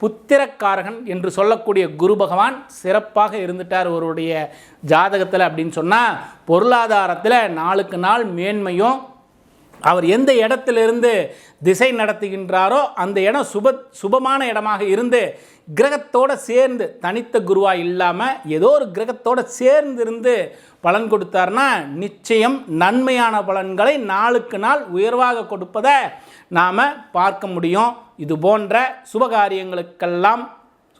புத்திரக்காரகன் என்று சொல்லக்கூடிய குரு பகவான் சிறப்பாக இருந்துட்டார் ஒருவருடைய ஜாதகத்தில் அப்படின்னு சொன்னால் பொருளாதாரத்தில் நாளுக்கு நாள் மேன்மையும் அவர் எந்த இடத்திலிருந்து திசை நடத்துகின்றாரோ அந்த இடம் சுப சுபமான இடமாக இருந்து கிரகத்தோடு சேர்ந்து தனித்த குருவாக இல்லாமல் ஏதோ ஒரு கிரகத்தோடு சேர்ந்து இருந்து பலன் கொடுத்தார்னா நிச்சயம் நன்மையான பலன்களை நாளுக்கு நாள் உயர்வாக கொடுப்பதை நாம் பார்க்க முடியும். இது போன்ற சுபகாரியங்களுக்கெல்லாம்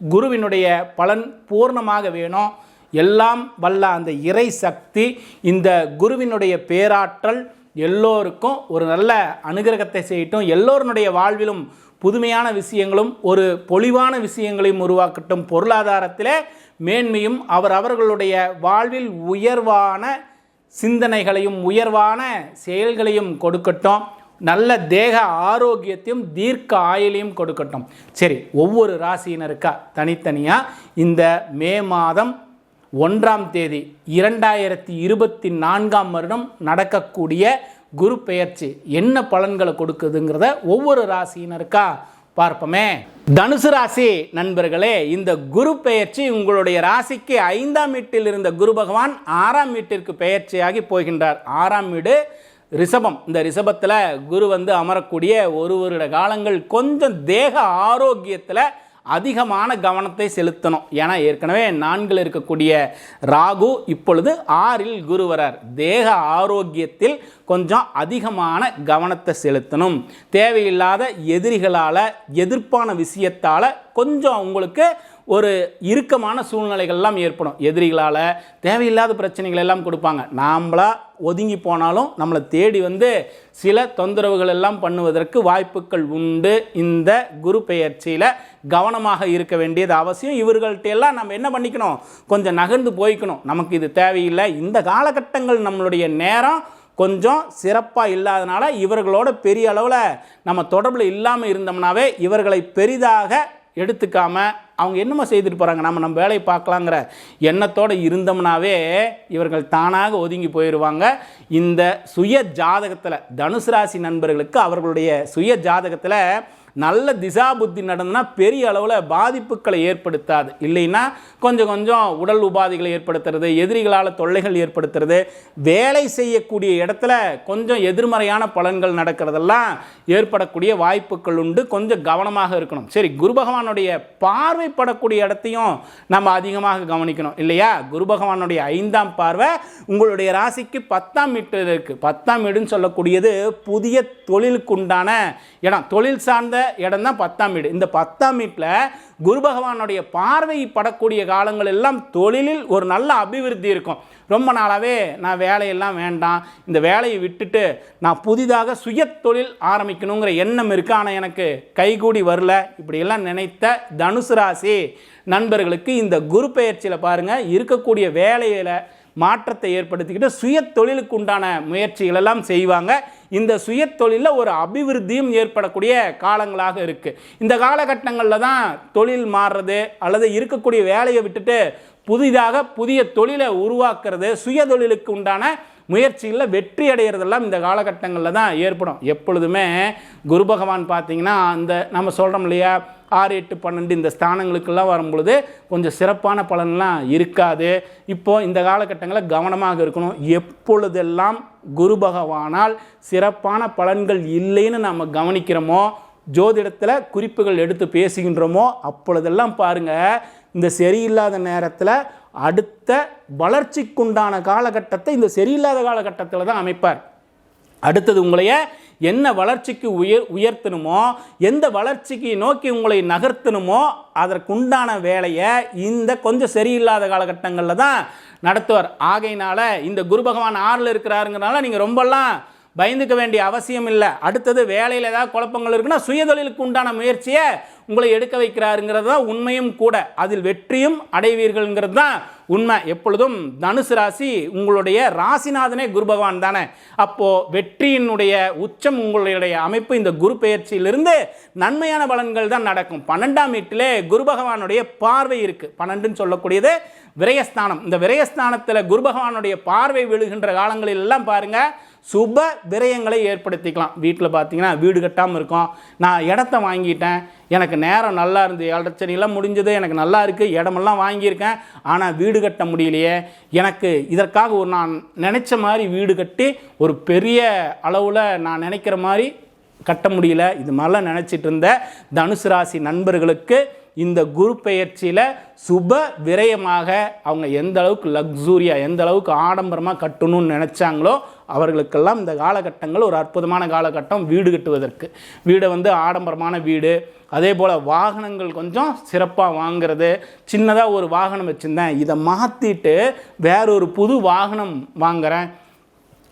குருவினுடைய பலன் பூர்ணமாக வேணும். எல்லாம் வல்ல அந்த இறை சக்தி இந்த குருவினுடைய பேராற்றல் எல்லோருக்கும் ஒரு நல்ல அனுகிரகத்தை செய்யட்டும். எல்லோருடைய வாழ்விலும் புதுமையான விஷயங்களும் ஒரு பொலிவான விஷயங்களையும் உருவாக்கட்டும். பொருளாதாரத்தில் மேன்மையும் அவர் அவர்களுடைய வாழ்வில் உயர்வான சிந்தனைகளையும் உயர்வான செயல்களையும் கொடுக்கட்டும். நல்ல தேக ஆரோக்கியத்தையும் தீர்க்க ஆயுளையும் கொடுக்கட்டும். சரி ஒவ்வொரு ராசியினருக்கா தனித்தனியாக இந்த மே மாதம் ஒன்றாம் தேதி இரண்டாயிரத்தி இருபத்தி நான்காம் வருடம் நடக்கக்கூடிய குரு பெயர்ச்சி என்ன பலன்களை கொடுக்குதுங்கிறத ஒவ்வொரு ராசியினருக்கா பார்ப்போமே. தனுசு ராசி நண்பர்களே இந்த குரு பெயர்ச்சி உங்களுடைய ராசிக்கு ஐந்தாம் வீட்டில் இருந்த குரு பகவான் ஆறாம் வீட்டிற்கு பெயர்ச்சியாகி போகின்றார். ஆறாம் வீடு ரிஷபம். இந்த ரிஷபத்தில் குரு வந்து அமரக்கூடிய ஒரு வருட காலங்கள் கொஞ்சம் தேக ஆரோக்கியத்தில் அதிகமான கவனத்தை செலுத்தணும். ஏன்னா ஏற்கனவே நான்கில் இருக்கக்கூடிய ராகு இப்பொழுது ஆறில் குருவரர் தேக ஆரோக்கியத்தில் கொஞ்சம் அதிகமான கவனத்தை செலுத்தணும். தேவையில்லாத எதிரிகளால் எதிர்ப்பான விஷயத்தால் கொஞ்சம் உங்களுக்கு ஒரு இறுக்கமான சூழ்நிலைகள்லாம் ஏற்படும். எதிரிகளால் தேவையில்லாத பிரச்சனைகள் எல்லாம் கொடுப்பாங்க. நாம்ளா ஒதுங்கி போனாலும் நம்மளை தேடி வந்து சில தொந்தரவுகள் எல்லாம் பண்ணுவதற்கு வாய்ப்புகள் உண்டு. இந்த குரு பெயர்ச்சியில் கவனமாக இருக்க வேண்டியது அவசியம். இவர்கள்ட்ட எல்லாம் நம்ம என்ன பண்ணிக்கணும்? கொஞ்சம் நகர்ந்து போய்க்கணும். நமக்கு இது தேவையில்லை. இந்த காலகட்டங்கள் நம்மளுடைய நேரம் கொஞ்சம் சிறப்பாக இல்லாதனால இவர்களோட பெரிய அளவில் நம்ம தொடர்பில் இல்லாமல் இருந்தோம்னாவே இவர்களை பெரிதாக எடுத்துக்காமல் அவங்க என்னமோ செய்துட்டு போகிறாங்க நம்ம நம்ம வேலையை பார்க்கலாங்கிற எண்ணத்தோடு இருந்தோம்னாவே இவர்கள் தானாக ஒதுங்கி போயிடுவாங்க இந்த சுய ஜாதகத்தில் தனுசு ராசி நண்பர்களுக்கு அவர்களுடைய சுய ஜாதகத்தில் நல்ல திசா புத்தி நடந்தனா பெரிய அளவில் பாதிப்புகளை ஏற்படுத்தாது. இல்லைன்னா கொஞ்சம் கொஞ்சம் உடல் உபாதைகளை ஏற்படுத்துறது எதிரிகளால் தொல்லைகள் ஏற்படுத்துறது வேலை செய்யக்கூடிய இடத்துல கொஞ்சம் எதிர்மறையான பலன்கள் நடக்கிறதெல்லாம் ஏற்படக்கூடிய வாய்ப்புகள் உண்டு. கொஞ்சம் கவனமாக இருக்கணும். சரி குரு பகவானுடைய பார்வைப்படக்கூடிய இடத்தையும் நம்ம அதிகமாக கவனிக்கணும். இல்லையா? குரு பகவானுடைய ஐந்தாம் பார்வை உங்களுடைய ராசிக்கு பத்தாம் வீட்டில் இருக்குது பத்தாம் வீடுன்னு சொல்லக்கூடியது புதிய தொழிலுக்கு உண்டான இடம். தொழில் சார்ந்த இடம் தான் பத்தாம் வீடு. இந்த பத்தாம் வீட்டில் குரு பகவானுடைய பார்வை படக்கூடிய காலங்கள் எல்லாம் தொழிலில் ஒரு நல்ல அபிவிருத்தி இருக்கும். ரொம்ப நாளாகவே நான் வேலையெல்லாம் வேண்டாம். இந்த வேலையை விட்டுட்டு நான் புதிதாக சுய தொழில் ஆரம்பிக்கணுங்கிற எண்ணம் இருக்குது ஆனால் எனக்கு கைகூடி வரல. இப்படியெல்லாம் நினைத்த தனுசு ராசி நண்பர்களுக்கு இந்த குரு பயிற்சியில் பாருங்கள் இருக்கக்கூடிய வேலையில் மாற்றத்தை ஏற்படுத்திக்கிட்டு சுய தொழிலுக்கு உண்டான முயற்சிகள் எல்லாம் செய்வாங்க. இந்த சுய தொழிலில் ஒரு அபிவிருத்தியும் ஏற்படக்கூடிய காலங்களாக இருக்குது இந்த காலகட்டங்களில் தான் தொழில் மாறுறது அல்லது இருக்கக்கூடிய வேலையை விட்டுட்டு புதிதாக புதிய தொழிலை உருவாக்குறது சுய தொழிலுக்கு உண்டான முயற்சிகளில் வெற்றி அடைகிறதெல்லாம் இந்த காலகட்டங்களில் தான் ஏற்படும். எப்பொழுதுமே குரு பகவான் பார்த்தீங்கன்னா அந்த நம்ம சொல்கிறோம் இல்லையா ஆறு எட்டு பன்னெண்டு இந்த ஸ்தானங்களுக்கெல்லாம் வரும்பொழுது கொஞ்சம் சிறப்பான பலன்லாம் இருக்காது. இப்போது இந்த காலகட்டங்களில் கவனமாக இருக்கணும். எப்பொழுதெல்லாம் குரு பகவானால் சிறப்பான பலன்கள் இல்லைன்னு நம்ம கவனிக்கிறோமோ ஜோதிடத்தில் குறிப்புகள் எடுத்து பேசுகின்றோமோ அப்பொழுதெல்லாம் பாருங்கள் இந்த சரியில்லாத நேரத்தில் அடுத்த வளர்ச்சிக்குண்டான காலகட்டத்தை இந்த சரியில்லாத காலகட்டத்தில் தான் அமைப்பார். அடுத்தது உங்களைய என்ன வளர்ச்சிக்கு உயர் உயர்த்தணுமோ எந்த வளர்ச்சிக்கு நோக்கி உங்களை நகர்த்தணுமோ அதற்குண்டான வேலையை இந்த கொஞ்சம் சரியில்லாத காலகட்டங்களில் தான் நடத்துவார். ஆகையினால இந்த குரு பகவான் ஆறில் இருக்கிறாருங்கிறனால நீங்கள் ரொம்பலாம் பயந்துக்க வேண்டிய அவசியம் இல்லை. அடுத்தது வேலையில் ஏதாவது குழப்பங்கள் இருக்குன்னா சுயதொழிலுக்கு உண்டான முயற்சியை உங்களை எடுக்க வைக்கிறாருங்கிறது தான் உண்மையும் கூட. அதில் வெற்றியும் அடைவீர்கள்ங்கிறது தான் உண்மை. எப்பொழுதும் தனுசு ராசி உங்களுடைய ராசிநாதனே குரு பகவான் தானே. அப்போது வெற்றியினுடைய உச்சம் உங்களுடைய அமைப்பு இந்த குரு பெயர்ச்சியிலிருந்து நன்மையான பலன்கள் தான் நடக்கும். பன்னெண்டாம் வீட்டிலே குரு பகவானுடைய பார்வை இருக்குது பன்னெண்டுன்னு சொல்லக்கூடியது விரயஸ்தானம். இந்த விரயஸ்தானத்தில் குரு பகவானுடைய பார்வை விழுகின்ற காலங்களில் எல்லாம் பாருங்கள் சுப விரயங்களை ஏற்படுத்திக்கலாம். வீட்டில் பார்த்தீங்கன்னா வீடு கட்டாமல் இருக்கும். நான் இடத்த வாங்கிட்டேன் எனக்கு நேரம் நல்லா இருந்து இலச்சனையெல்லாம் முடிஞ்சது எனக்கு நல்லா இருக்குது இடமெல்லாம் வாங்கியிருக்கேன் ஆனால் வீடு கட்ட முடியலையே. எனக்கு இதற்காக ஒரு நான் நினச்ச மாதிரி வீடு கட்டி ஒரு பெரிய அளவில் நான் நினைக்கிற மாதிரி கட்ட முடியல. இது மாதிரிலாம் நினச்சிட்டு இருந்த தனுசு ராசி நண்பர்களுக்கு இந்த குரு பெயர்ச்சியில் சுப விரயமாக அவங்க எந்த அளவுக்கு லக்ஸூரியாக எந்த அளவுக்கு ஆடம்பரமாக கட்டணும்னு நினச்சாங்களோ அவர்களுக்கெல்லாம் இந்த காலகட்டங்கள் ஒரு அற்புதமான காலகட்டம் வீடு கட்டுவதற்கு. வீடை வந்து ஆடம்பரமான வீடு. அதே போல் வாகனங்கள் கொஞ்சம் சிறப்பாக வாங்குறது. சின்னதாக ஒரு வாகனம் வச்சுருந்தேன். இதை மாற்றிட்டு வேறொரு புது வாகனம் வாங்குகிறேன்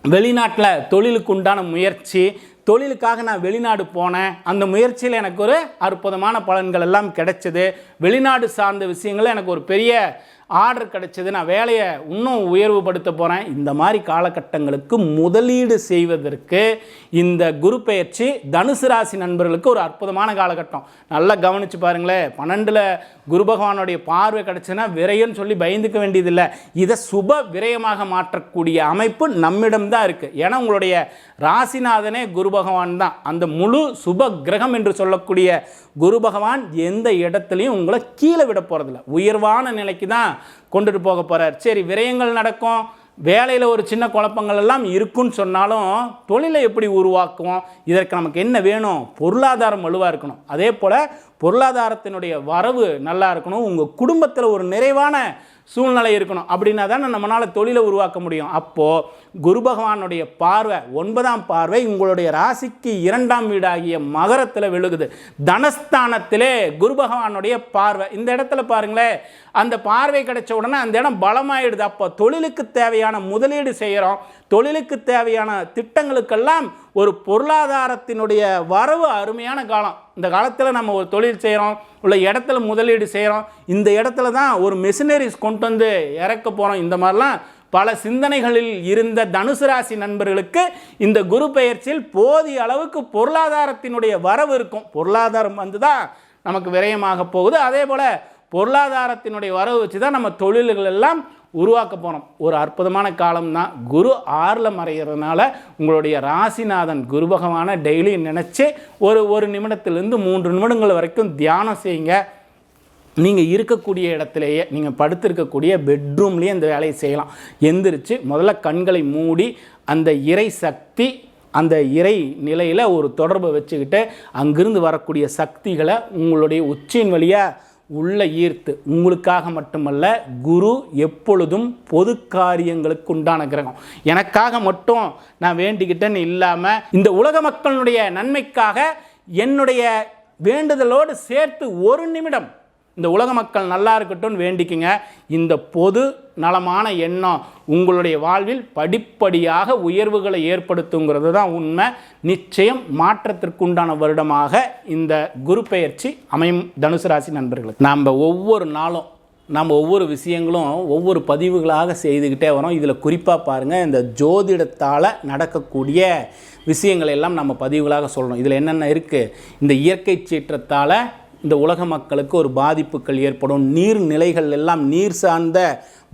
வெளிநாட்டில் தொழிலுக்கு உண்டான முயற்சி தொழிலுக்காக நான் வெளிநாடு போனேன். அந்த முயற்சியில் எனக்கு ஒரு அற்புதமான பலன்கள் எல்லாம் கிடைச்சது. வெளிநாடு சார்ந்த விஷயங்களில் எனக்கு ஒரு பெரிய ஆர்டர் கிடைச்சது நான் வேலையை இன்னும் உயர்வுபடுத்த போகிறேன் இந்த மாதிரி காலகட்டங்களுக்கு முதலீடு செய்வதற்கு இந்த குரு பயிற்சி தனுசு ராசி நண்பர்களுக்கு ஒரு அற்புதமான காலகட்டம். நல்லா கவனித்து பாருங்களேன் பன்னெண்டில் குரு பகவானுடைய பார்வை கிடச்சுன்னா விரயம்னு சொல்லி பயந்துக்க வேண்டியதில்லை. இதை சுப விரயமாக மாற்றக்கூடிய அமைப்பு நம்மிடம்தான் இருக்குது ஏன்னா உங்களுடைய ராசிநாதனே குரு பகவான் தான். அந்த முழு சுப கிரகம் என்று சொல்லக்கூடிய குரு பகவான் எந்த இடத்துலையும் உங்களை கீழே விட போகிறதில்ல உயர்வான நிலைக்கு தான் கொண்டுட்டு போக போகிறார் சரி விரயங்கள் நடக்கும். வேலையில் ஒரு சின்ன குழப்பங்கள் எல்லாம் இருக்குன்னு சொன்னாலும் தொழிலை எப்படி உருவாக்குவோம்? இதற்கு நமக்கு என்ன வேணும்? பொருளாதாரம் வலுவாக இருக்கணும். அதே போல் பொருளாதாரத்தினுடைய வரவு நல்லா இருக்கணும் உங்கள் குடும்பத்தில் ஒரு நிறைவான சூழ்நிலை இருக்கணும் அப்படின்னா தானே நம்மளால் தொழிலை உருவாக்க முடியும். அப்போது குரு பகவானுடைய பார்வை ஒன்பதாம் பார்வை உங்களுடைய ராசிக்கு இரண்டாம் வீடாகிய மகரத்தில் விழுகுது. தனஸ்தானத்திலே குரு பகவானுடைய பார்வை. இந்த இடத்துல பாருங்களேன் அந்த பார்வை கிடைச்ச உடனே அந்த இடம் பலமாயிடுது. அப்போ தொழிலுக்கு தேவையான முதலீடு செய்கிறோம் தொழிலுக்கு தேவையான திட்டங்களுக்கெல்லாம் ஒரு பொருளாதாரத்தினுடைய வரவு அருமையான காலம். இந்த காலத்தில் நம்ம ஒரு தொழில் செய்கிறோம் உள்ள இடத்துல முதலீடு செய்கிறோம் இந்த இடத்துல தான் ஒரு மெஷினரிஸ் கொண்டு வந்து இறக்க போகிறோம் இந்த மாதிரிலாம் பல சிந்தனைகளில் இருந்த தனுசு ராசி நண்பர்களுக்கு இந்த குரு பெயர்ச்சியில் போதிய அளவுக்கு பொருளாதாரத்தினுடைய வரவு இருக்கும். பொருளாதாரம் வந்து தான் நமக்கு விரயமாக போகுது. அதே போல் பொருளாதாரத்தினுடைய வரவு வச்சு தான் நம்ம தொழில்கள் எல்லாம் உருவாக்க போகிறோம் ஒரு அற்புதமான காலம் தான் குரு ஆறில் மறைகிறதுனால உங்களுடைய ராசிநாதன் குரு பகவானை டெய்லி நினச்சி ஒரு ஒரு நிமிடத்துலேருந்து மூன்று நிமிடங்கள் வரைக்கும் தியானம் செய்யுங்க. நீங்கள் இருக்கக்கூடிய இடத்துலையே நீங்கள் படுத்திருக்கக்கூடிய பெட்ரூம்லேயே இந்த வேலையை செய்யலாம். எந்திரிச்சு முதல்ல கண்களை மூடி அந்த இறை சக்தி அந்த இறை நிலையில் ஒரு தொடர்பை வச்சுக்கிட்டு அங்கிருந்து வரக்கூடிய சக்திகளை உங்களுடைய உச்சியின் வழியாக உள்ள ஈர்த்து உங்களுக்காக மட்டுமல்ல குரு எப்பொழுதும் பொது காரியங்களுக்கு உண்டான கிரகம். எனக்காக மட்டும் நான் வேண்டிக்கிட்டேன்னு இல்லாமல் இந்த உலக மக்களுடைய நன்மைக்காக என்னுடைய வேண்டுதலோடு சேர்த்து ஒரு நிமிடம் இந்த உலக மக்கள் நல்லா இருக்கட்டும்னு வேண்டிக்குங்க. இந்த பொது நலமான எண்ணம் உங்களுடைய வாழ்வில் படிப்படியாக உயர்வுகளை ஏற்படுத்துங்கிறது தான் உண்மை. நிச்சயம் மாற்றத்திற்குண்டான வருடமாக இந்த குரு பெயர்ச்சி அமையும் தனுசு ராசி நண்பர்களுக்கு நாம் ஒவ்வொரு நாளும் நம்ம ஒவ்வொரு விஷயங்களும் ஒவ்வொரு பதிவுகளாக செய்துக்கிட்டே வரோம். இதில் குறிப்பாக பாருங்கள் இந்த ஜோதிடத்தால் நடக்கக்கூடிய விஷயங்களை எல்லாம் நம்ம பதிவுகளாக சொல்லணும் இதில் என்னென்ன இருக்குது இந்த இயற்கை சீற்றத்தால் இந்த உலக மக்களுக்கு ஒரு பாதிப்புகள் ஏற்படும். நீர்நிலைகள் எல்லாம் நீர் சார்ந்த